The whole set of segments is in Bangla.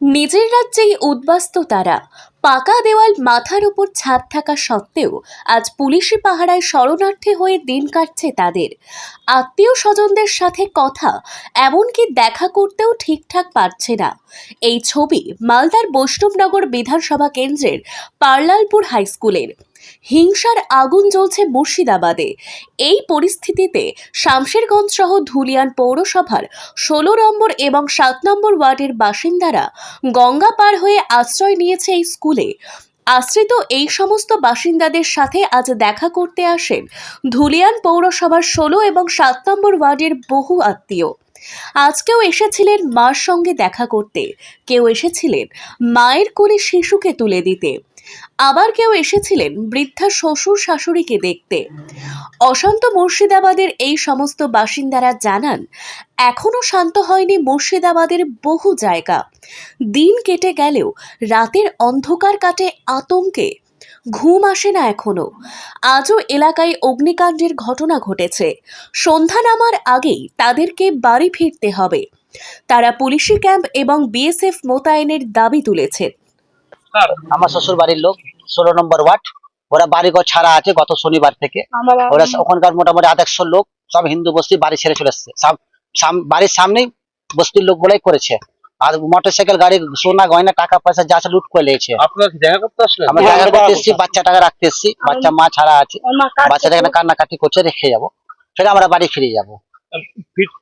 নিজের রাজ্যেই উদ্বাস্ত তারা। পাকা দেওয়াল মাথার উপর ছাদ থাকা সত্ত্বেও আজ পুলিশি পাহারায় শরণার্থী হয়ে দিন কাটছে তাদের। আত্মীয় স্বজনদের সাথে কথা, এমনকি দেখা করতেও ঠিকঠাক পারছে না। এই ছবি মালদার বৈষ্ণবনগর বিধানসভা কেন্দ্রের পার্লালপুর হাই স্কুলের হিংসার আগুন জ্বলছে মুর্শিদাবাদে। এই পরিস্থিতিতে শামশেরগঞ্জ সহ ধুলিয়ান পৌরসভার ষোলো নম্বর এবং সাত নম্বর ওয়ার্ডের বাসিন্দারা গঙ্গা পার হয়ে আশ্রয় নিয়েছে এই স্কুলে। আশ্রিত এই সমস্ত বাসিন্দাদের সাথে আজ দেখা করতে আসেন ধুলিয়ান পৌরসভার ষোলো এবং সাত নম্বর ওয়ার্ডের বহু আত্মীয়। আজকেও এসেছিলেন মার সঙ্গে দেখা করতে। কেউ এসেছিলেন মায়ের কোলে শিশুকে তুলে দিতে। আবার কেউ এসেছিলেন বৃদ্ধা শ্বশুর শাশুড়িকে দেখতে। অশান্ত মুর্শিদাবাদের এই সমস্ত বাসিন্দারা জানান এখনও শান্ত হয়নি মুর্শিদাবাদের বহু জায়গা। দিন কেটে গেলেও রাতের অন্ধকার কাটে আতঙ্কে। ঘুম আসে না এখনও। আজও এলাকায় অগ্নিকাণ্ডের ঘটনা ঘটেছে। সন্ধ্যা নামার আগেই তাদেরকে বাড়ি ফিরতে হবে। তারা পুলিশি ক্যাম্প এবং বিএসএফ মোতায়েনের দাবি তুলেছেন আমার শ্বশুর বাড়ির লোক ষোলো নম্বর ওয়ার্ড। ওরা বাড়িঘর ছাড়া আছে গত শনিবার থেকে। ওরা ওখানকার মোটামুটি আধ একশো লোক সব হিন্দু বস্তি বাড়ি ছেড়ে চলে এসছে। বাড়ির সামনেই বস্তির লোক বলেই করেছে। আর মোটর সাইকেল গাড়ি সোনা গয়না টাকা পয়সা যা আছে লুট করে নিয়েছে। আপনারা কি দেখা করতে আসলেন? আমরা জায়গা করতে এসেছি বাচ্চাটাকে রাখতে এসেছি বাচ্চা মা ছাড়া আছে। বাচ্চাটা এখানে কান্নাকাটি করছে রেখে যাব। সেটা আমরা বাড়ি ফিরে যাব। ফির-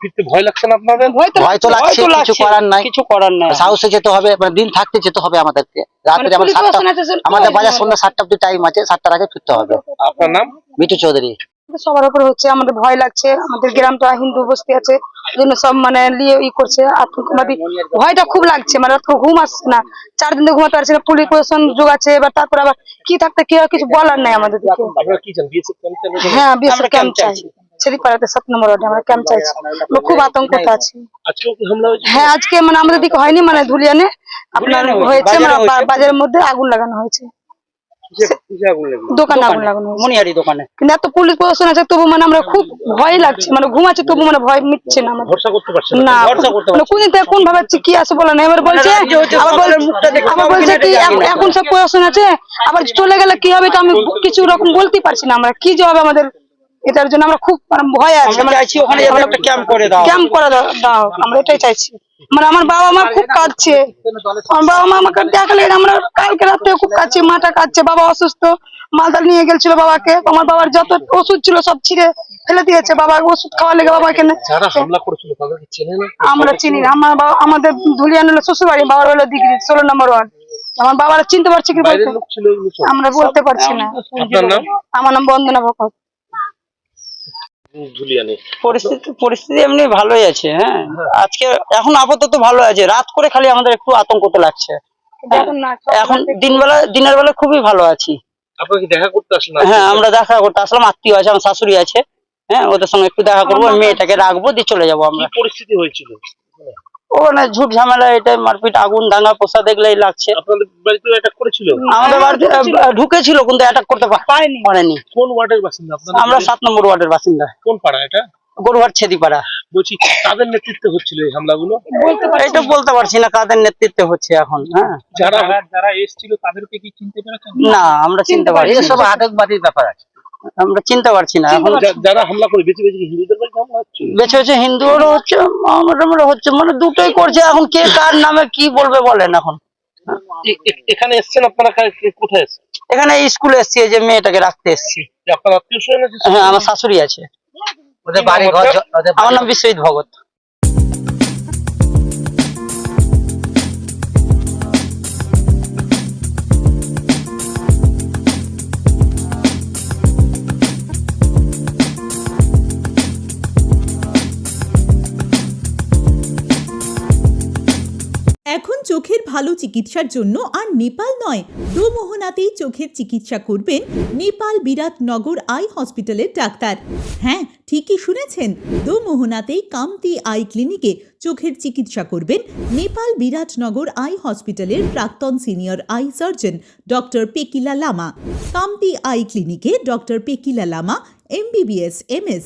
ফিরতে ভয় লাগছে না আপনাদের? ভয় তো লাগছে কিছু করার নাই। কিছু করার নাই। সাহসে যেতে হবে মানে দিন থাকতে যেতে হবে আমাদেরকে। রাত্রে সাতটা প্রশাসন আছে, সে- আমাদের বাজার সন্ধ্যা সাতটা অব্দি টাইম আছে সাতটার আগে ফিরতে হবে। আপনার নাম? মিঠু চৌধুরী। সবার উপরে হচ্ছে আমাদের ভয় লাগছে আমাদের গ্রামটা হিন্দু বস্তি আছে জন্য সব মানে নিয়ে ই করছে আতঙ্কবাদী ভয়টা খুব লাগছে মানে ঘুম আসছে না। চার দিন ঘুমাতে পারছে না পুলিশ প্রশাসন যোগাচ্ছে এবার তারপর আবার কি থাকতে কি কিছু বলার নাই আমাদের হ্যাঁ বিএসএফ ক্যাম্প? হ্যাঁ ছেড়িপাড়াতে সাত নম্বর ওয়ার্ডে আমরা ক্যাম্প চাইছি? আমরা খুব আতঙ্কতে আছি। হয়েছে? হ্যাঁ আজকে মানে আমাদের দিকে হয়নি মানে ধুলিয়ানে আপনার হয়েছে মানে বাজারের মধ্যে আগুন লাগানো হয়েছে? দোকানে আগুন লাগানো মনিহারি দোকানে? কিন্তু এত পুলিশ প্রশাসন আছে তবু মানে আমরা খুব ভয় লাগছে মানে ঘুমাচ্ছে তবু মানে ভয় মিটছে না আমাদের। ভরসা করতে পারছেন না মানে কোন কোন ভাবে কি আছে বলে না এবার বলছে আবার বলছে আবার বলছে কি এখন- এখন সব প্রশাসন আছে আবার চলে গেলে কি হবে এটা আমি কিছু রকম বলতে পারছি না আমরা। কি যে হবে আমাদের এটার জন্য আমরা খুব মানে ভয় আছে। আমরা চাইছি ওখানে যাতে একটা ক্যাম্প করে দাও। ক্যাম্প করে দাও আমরা এটাই চাইছি। মানে আমার বাবা মা খুব কাঁদছে। আমার বাবা মা আমাকে দেখলে আমরা কালকে রাত্রে খুব কাঁদছে মাটা কাঁদছে। বাবা অসুস্থ মালদার নিয়ে গেছিল বাবাকে। আমার বাবার যত ওষুধ ছিল সব ছিঁড়ে ফেলে দিয়েছে। বাবা ওষুধ খাওয়া লেগে বাবাকে না যারা হামলা করেছিল তাদেরকে চেনে না? আমরা চিনি না। আমার বাবা আমাদের ধুলিয়ান হলো শ্বশুর বাড়ি বাবার হলো দিঘি ষোলো নম্বর ওয়ার্ড। আমার বাবারা চিনতে পারছে কি। আমরা বলতে পারছি না। আমার নাম বন্দনা ভকত। ধুলিয়ানি পরিস্থিতি পরিস্থিতি এমনি ভালোই আছে হ্যাঁ। আজকে এখন আপাতত ভালো আছে রাত করে খালি আমাদের একটু আতঙ্ক তো লাগছে এখন দিনবেলা দিনের বেলা খুবই ভালো আছি। দেখা করতে হ্যাঁ আমরা দেখা করতে আসলাম আত্মীয় আছে আমার শাশুড়ি আছে হ্যাঁ ওদের সঙ্গে একটু দেখা করব মেয়েটাকে রাখব দিয়ে চলে যাব আমরা। পরিস্থিতি হয়েছিল? ও না ঝুট ঝামেলা এটাই মারপিট আগুন দাঙ্গা পোষা দেখলেই লাগছে। আপনাদের বাড়িতে অ্যাটাক করেছিল? আমাদের বাড়িতে ঢুকেছিল। কিন্তু অ্যাটাক করতে পারেনি পারেনি। কোন ওয়ার্ডের বাসিন্দা আপনারা আমরা সাত নম্বর ওয়ার্ডের বাসিন্দা। কোন পাড়া এটা? গরুহাট ছেদিপাড়া। বলছি কাদের নেতৃত্বে হচ্ছিল এই হামলাগুলো? এটা বলতে পারছি না কাদের নেতৃত্বে হচ্ছে এখন হ্যাঁ। যারা যারা এসেছিল তাদেরকে কি চিনতে পেরেছেন? না আমরা চিনতে পারছি না। এসব আতঙ্কবাদীর ব্যাপার আছে। আমরা চিনতে পারছি না। এখন যারা হামলা করে বেশি বেশি হিন্দুদের হচ্ছে। বেছে বেছে হিন্দুরও হচ্ছে মোটামুটি হচ্ছে মানে দুটোই করছে। এখন কে কার নামে কি বলবে বলেন এখন। এখানে এসছেন আপনারা কোথায় এসছেন? এখানে স্কুলে এসছি যে মেয়েটাকে রাখতে এসছি। হ্যাঁ আমার শাশুড়ি আছে। ওদের বাড়ি ঘর আমার নাম বিশ্বজিৎ ভগত। এখন চোখের ভালো চিকিৎসার জন্য আর নেপাল নয়, দোমোহনাতেই চোখের চিকিৎসা করবেন নেপাল বিরাটনগর আই হসপিটালের ডাক্তার। হ্যাঁ ঠিকই শুনেছেন, দোমোহনাতেই কামতি আই ক্লিনিকে চোখের চিকিৎসা করবেন নেপাল বিরাটনগর আই হসপিটালের প্রাক্তন senior eye surgeon doctor Pekila Lama. Kamti eye ক্লিনিকে doctor Pekila Lama, MBBS, MS.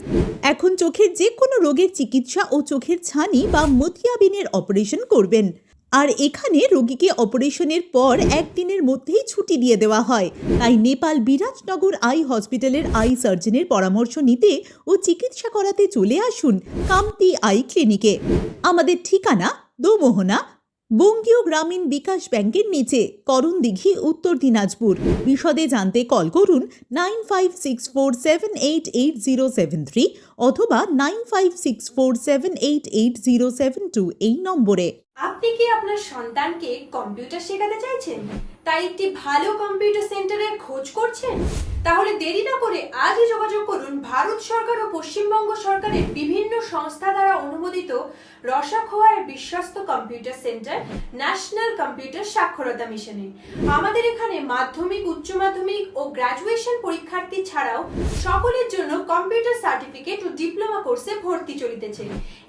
এখন চোখের যে কোনো রোগের চিকিৎসা ও চোখের ছানি বা মতিয়াবিনের অপারেশন করবেন। আর এখানে রোগীকে অপারেশনের পর একদিনের মধ্যেই ছুটি দিয়ে দেওয়া হয়। তাই নেপাল বিরাজনগর আই হসপিটালের আই সার্জনের পরামর্শ নিতে ও চিকিৎসা করাতে চলে আসুন কামতি আই ক্লিনিকে। আমাদের ঠিকানা দোমোহনা বঙ্গীয় গ্রামীণ বিকাশ ব্যাংকের নিচে করণদিঘি উত্তর দিনাজপুর। বিশদে জানতে কল করুন nine five six four seven eight eight zero seven three অথবা nine five six four seven eight eight zero seven two এই নম্বরে। আপনি কি আপনার সন্তানকে কম্পিউটার শেখাতে চাইছেন? তাই একটি ভালো কম্পিউটার সেন্টারের খোঁজ করছেন? তাহলে দেরি না করে আজই যোগাযোগ করুন ভারত সরকার ও পশ্চিমবঙ্গ সরকারের বিভিন্ন সংস্থা দ্বারা অনুমোদিত রসাখোয়ার বিশ্বস্ত কম্পিউটার সেন্টার ন্যাশনাল কম্পিউটার সাক্ষরতা মিশনে আমাদের এখানে মাধ্যমিক, উচ্চ মাধ্যমিক ও গ্র্যাজুয়েশন পরীক্ষার্থী ছাড়াও সকলের জন্য কম্পিউটার সার্টিফিকেট ও ডিপ্লোমা কোর্সে ভর্তি চলিতেছে।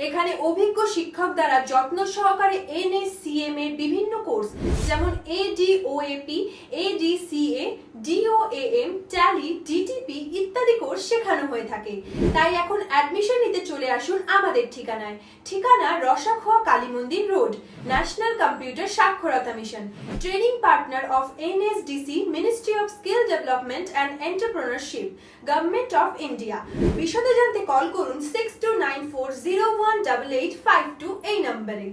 এখানে অভিজ্ঞ শিক্ষক দ্বারা যত্ন সহকারে এন এনএসসিএম এর বিভিন্ন কোর্স যেমন ADOAP ADCA DOAM Tally DTP ইত্যাদি কোর্স শেখানো হয়ে থাকে। তাই এখন অ্যাডমিশন নিতে চলে আসুন আমাদের ঠিকানায়। ঠিকানা রসাখোয়া কালী মন্দির রোড ন্যাশনাল কম্পিউটার সাক্ষরতা mission training partner of NSDC ministry of skill development and entrepreneurship government of India বিশদে জানতে কল করুন six two nine four zero one double eight five two এই নম্বরে